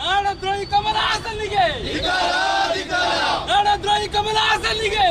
ನಾಡದ್ರೋಹಿ ಕಮಲ ಹಾಸನ್ನಿಗೆ. ನಾಡದ್ರೋಹಿ ಕಮಲ ಹಾಸನ್ನಿಗೆ.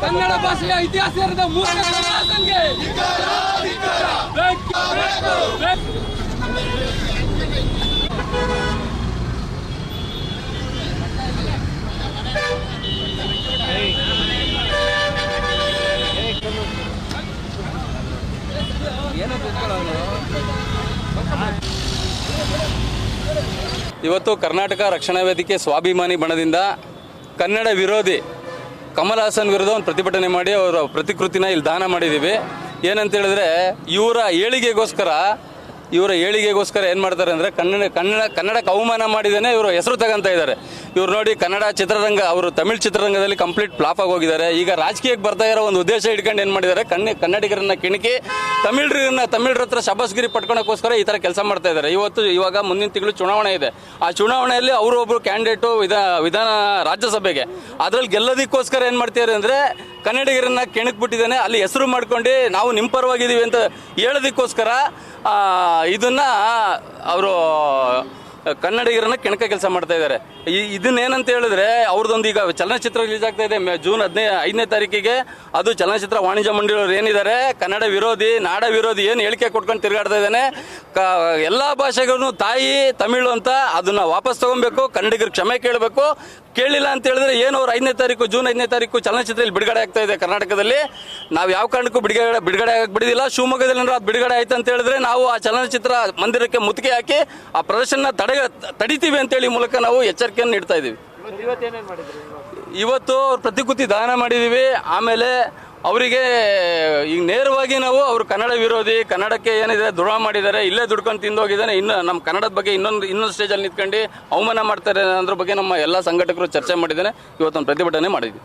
ಕನ್ನಡ ಭಾಷೆಯ ಇತಿಹಾಸ ಇರದ ಮೂರನೇ ಇವತ್ತು ಕರ್ನಾಟಕ ರಕ್ಷಣಾ ವೇದಿಕೆ ಸ್ವಾಭಿಮಾನಿ ಬಣದಿಂದ ಕನ್ನಡ ವಿರೋಧಿ ಕಮಲ್ ಹಾಸನ್ ವಿರುದ್ಧ ಒಂದು ಪ್ರತಿಭಟನೆ ಮಾಡಿ ಅವರ ಪ್ರತಿಕೃತಿನ ಇಲ್ಲಿ ದಾನ ಮಾಡಿದ್ದೀವಿ. ಏನಂತ ಹೇಳಿದ್ರೆ ಇವರ ಏಳಿಗೆಗೋಸ್ಕರ ಇವರ ಏಳಿಗೆಗೋಸ್ಕರ ಏನು ಮಾಡ್ತಾರೆ ಅಂದರೆ ಕನ್ನಡ ಕನ್ನಡ, ಕನ್ನಡಕ್ಕೆ ಅವಮಾನ ಮಾಡಿದೇನೆ ಇವರು ಹೆಸರು ತಗೊಂತ ಇದ್ದಾರೆ. ಇವ್ರು ನೋಡಿ ಕನ್ನಡ ಚಿತ್ರರಂಗ, ಅವರು ತಮಿಳ್ ಚಿತ್ರರಂಗದಲ್ಲಿ ಕಂಪ್ಲೀಟ್ ಫ್ಲಾಪ್ ಹೋಗಿದ್ದಾರೆ. ಈಗ ರಾಜಕೀಯಕ್ಕೆ ಬರ್ತಾ ಇರೋ ಒಂದು ಉದ್ದೇಶ ಇಟ್ಕೊಂಡು ಏನು ಮಾಡಿದ್ದಾರೆ? ಕನ್ನ, ಕನ್ನಡಿಗರನ್ನ ಕಿಣಕಿ, ತಮಿಳ್ರನ್ನ, ತಮಿಳ್ರ ಹತ್ರ ಶಬಸ್ಗಿರಿ ಪಡ್ಕೊಳಕ್ಕೋಸ್ಕರ ಈ ಥರ ಕೆಲಸ ಮಾಡ್ತಾ ಇದ್ದಾರೆ. ಇವತ್ತು, ಇವಾಗ ಮುಂದಿನ ತಿಂಗಳು ಚುನಾವಣೆ ಇದೆ. ಆ ಚುನಾವಣೆಯಲ್ಲಿ ಅವರು ಒಬ್ರು ಕ್ಯಾಂಡಿಡೇಟು ವಿಧಾನ ವಿಧಾನ ರಾಜ್ಯಸಭೆಗೆ. ಅದ್ರಲ್ಲಿ ಗೆಲ್ಲೋದಕ್ಕೋಸ್ಕರ ಏನು ಮಾಡ್ತಿದ್ದಾರೆ ಅಂದರೆ ಕನ್ನಡಿಗರನ್ನ ಕೆಣಕ್ಬಿಟ್ಟಿದ್ದಾನೆ ಅಲ್ಲಿ ಹೆಸರು ಮಾಡ್ಕೊಂಡು ನಾವು ನಿಮ್ಮ ಪರವಾಗಿದ್ದೀವಿ ಅಂತ ಹೇಳೋದಕ್ಕೋಸ್ಕರ ಇದನ್ನ ಅವರು ಕನ್ನಡಿಗರನ್ನ ಕೆಣಕ ಕೆಲಸ ಮಾಡ್ತಾ ಇದ್ದಾರೆ. ಈ ಇದನ್ನ ಏನಂತ ಹೇಳಿದ್ರೆ ಅವ್ರದ್ದೊಂದು ಈಗ ಚಲನಚಿತ್ರ ರಿಲೀಸ್ ಆಗ್ತಾ ಇದೆ. ಜೂನ್ ಹದಿನೈ, ಐದನೇ ತಾರೀಕಿಗೆ ಅದು ಚಲನಚಿತ್ರ ವಾಣಿಜ್ಯ ಮಂಡಳಿಯವರು ಏನಿದ್ದಾರೆ, ಕನ್ನಡ ವಿರೋಧಿ, ನಾಡ ವಿರೋಧಿ ಏನು ಹೇಳಿಕೆ ಕೊಟ್ಕೊಂಡು ತಿರುಗಾಡ್ತಾ ಇದ್ದಾನೆ, ಕ, ಎಲ್ಲ ಭಾಷೆಗಳನ್ನು ತಾಯಿ, ತಮಿಳು ಅಂತ ಅದನ್ನ ವಾಪಸ್ ತಗೊಬೇಕು, ಕನ್ನಡಿಗರು ಕ್ಷಮೆ ಕೇಳಬೇಕು ಕೇಳಿಲ್ಲ ಅಂತ ಹೇಳಿದ್ರೆ ಏನು ಅವ್ರು ಐದನೇ ತಾರೀಕು ಜೂನ್ ಐದನೇ ತಾರೀಕು ಚಲನಚಿತ್ರ ಇಲ್ಲಿ ಬಿಡುಗಡೆ ಆಗ್ತಾ ಇದೆ ಕರ್ನಾಟಕದಲ್ಲಿ. ನಾವು ಯಾವ ಕಾರಣಕ್ಕೂ ಬಿಡುಗಡೆ ಬಿಡುಗಡೆ ಆಗಕ್ಕೆ ಬಿಡಿದಿಲ್ಲ. ಶಿವಮೊಗ್ಗದಲ್ಲಿ ಏನಾದ್ರು ಅದು ಬಿಡುಗಡೆ ಆಯ್ತು ಅಂತ ಹೇಳಿದ್ರೆ ನಾವು ಆ ಚಲನಚಿತ್ರ ಮಂದಿರಕ್ಕೆ ಮುತ್ತಿಗೆ ಹಾಕಿ ಆ ಪ್ರದರ್ಶನ ತಡೆ ತಡಿತೀವಿ ಅಂತೇಳಿ ಮೂಲಕ ನಾವು ಎಚ್ಚರಿಕೆಯನ್ನು ನೀಡ್ತಾ ಇದ್ದೀವಿ ಇವತ್ತು ಅವ್ರ ಪ್ರತಿಕೃತಿ ದಾನ ಮಾಡಿದ್ದೀವಿ ಆಮೇಲೆ ಅವರಿಗೆ ಈಗ ನೇರವಾಗಿ ನಾವು ಅವರು ಕನ್ನಡ ವಿರೋಧಿ, ಕನ್ನಡಕ್ಕೆ ಏನಿದೆ ದೃಢ ಮಾಡಿದ್ದಾರೆ, ಇಲ್ಲೇ ದುಡ್ಕೊಂಡು ತಿಂದೋಗಿದ್ದಾನೆ, ಇನ್ನು ನಮ್ಮ ಕನ್ನಡದ ಬಗ್ಗೆ ಇನ್ನೊಂದು ಇನ್ನೊಂದು ಸ್ಟೇಜಲ್ಲಿ ನಿಂತ್ಕೊಂಡು ಅವಮಾನ ಮಾಡ್ತಾರೆ ಅನ್ನೋದ್ರ ಬಗ್ಗೆ ನಮ್ಮ ಎಲ್ಲ ಸಂಘಟಕರು ಚರ್ಚೆ ಮಾಡಿದ್ದೇನೆ. ಇವತ್ತೊಂದು ಪ್ರತಿಭಟನೆ ಮಾಡಿದ್ವಿ.